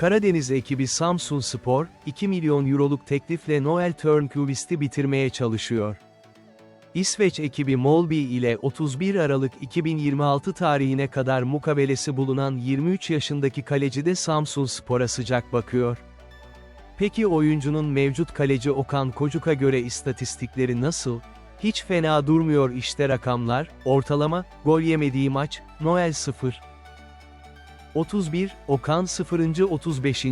Karadeniz ekibi Samsun Spor, 2 milyon euroluk teklifle Noel Turnqvist'i bitirmeye çalışıyor. İsveç ekibi Molby ile 31 Aralık 2026 tarihine kadar mukabelesi bulunan 23 yaşındaki kaleci de Samsun Spor'a sıcak bakıyor. Peki oyuncunun mevcut kaleci Okan Kocuk'a göre istatistikleri nasıl? Hiç fena durmuyor işte rakamlar, ortalama, gol yemediği maç, Noel 0. 31, Okan 0. 35.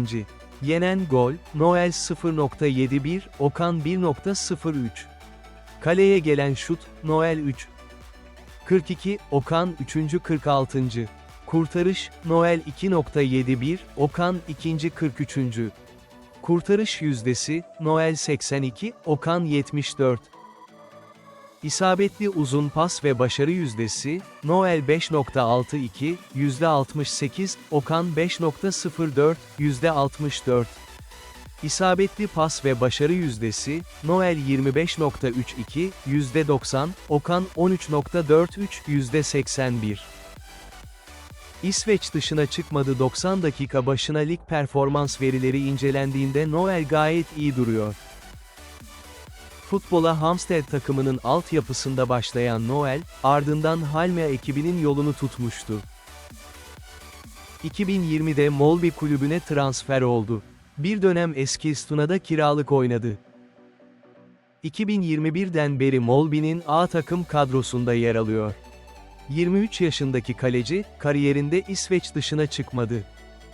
Yenen gol, Noel 0.71, Okan 1.03. Kaleye gelen şut, Noel 3. 42, Okan 3. 46. Kurtarış, Noel 2.71, Okan 2. 43. Kurtarış yüzdesi, Noel 82, Okan 74. İsabetli uzun pas ve başarı yüzdesi, Noel 5.62, %68, Okan 5.04, %64. İsabetli pas ve başarı yüzdesi, Noel 25.32, %90, Okan 13.43, %81. İsveç dışına çıkmadı 90 dakika başına lig performans verileri incelendiğinde Noel gayet iyi duruyor. Futbola Hamsted takımının altyapısında başlayan Noel, ardından Halmia ekibinin yolunu tutmuştu. 2020'de Molby kulübüne transfer oldu. Bir dönem eski Stuna'da kiralık oynadı. 2021'den beri Molby'nin A takım kadrosunda yer alıyor. 23 yaşındaki kaleci, kariyerinde İsveç dışına çıkmadı.